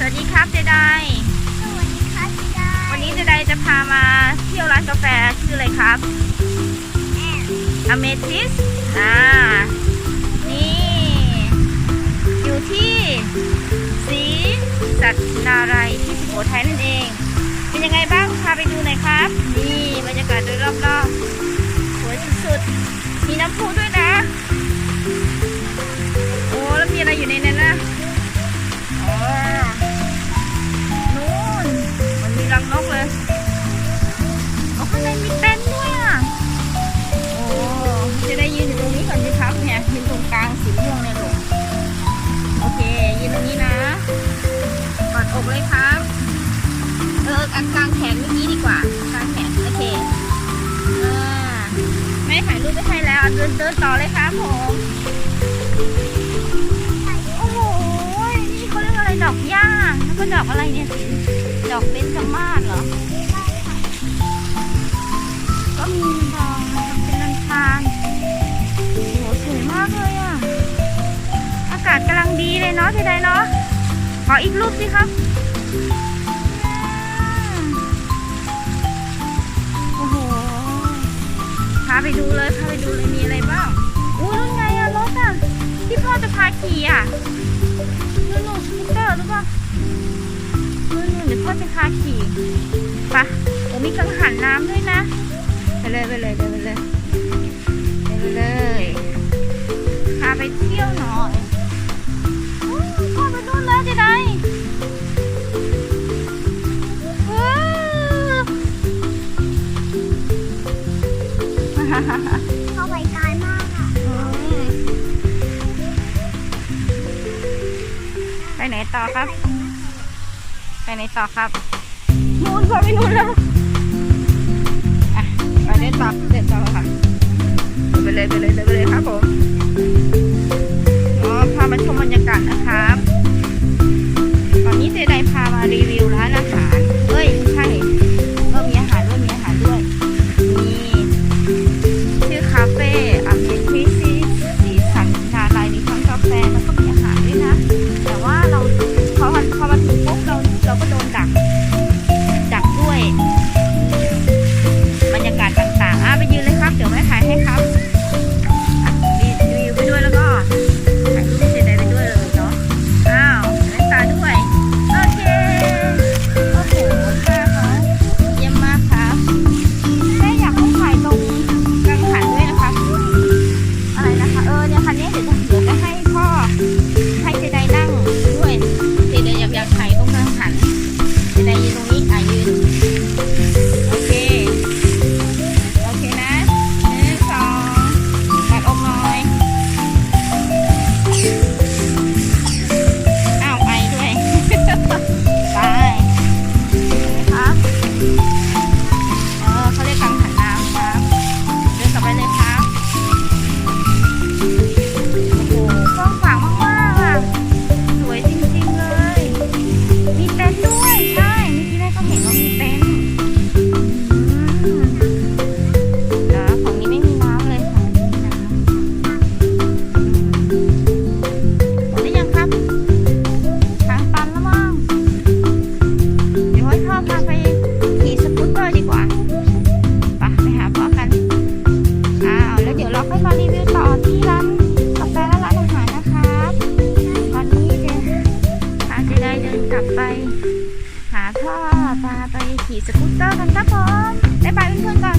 สวัสดีครับเจไดสวัสดีค่ะพี่ดาวันนี้เจไดจะพามาเที่ยวร้านกาแฟชื่ออะไรครับแอน Amethyst อ่า นี่ อยู่ที่ศรีสัตนารายณ์ที่สุโขทัยนั่นเอง เป็นยังไงบ้างพาไปดูหน่อยครับ นี่บรรยากาศโดยรอบๆสวยสุดๆ มีน้ำพุางกลางแขนเมื่อกี้ดีกว่ากลางแขนโอเคอ่าไม่ถ่ายรูปไม่ให้แล้วเดินเดินต่อเลยครับผมโอ้โหนี่เขาเรียกอะไรดอกหญ้าแล้วก็ดอกอะไรเนี่ยดอกเบญจมาศเหรอก็มีดองนะครับเป็นลันทานโอ้โหสวยมากเลยอะอากาศกำลังดีเลยเนาะทีใดเนาะขออีกรูปสิครับ ไปดูเลยพาไปดูเลยมีอะไรบ้างอู้นู่นไงอะรถอะที่พ่อจะพาขี่อะนู่นนู่นสกูตเตอร์หรือเปล่านู่นนู่นเดี๋ยวพ่อจะพาขี่ไปะโอ้มีกังหันน้ำด้วยนะ ไปเลยไปเลย เข้าไปไกลมากอะไปไหนต่อครับ ไปไหนต่อครับ นู่นพอไปนู่นแล้ว พ่อพาไปขี่สกูตเตอร์กันครับผมบ๊ายบายเพื่อนๆก่อน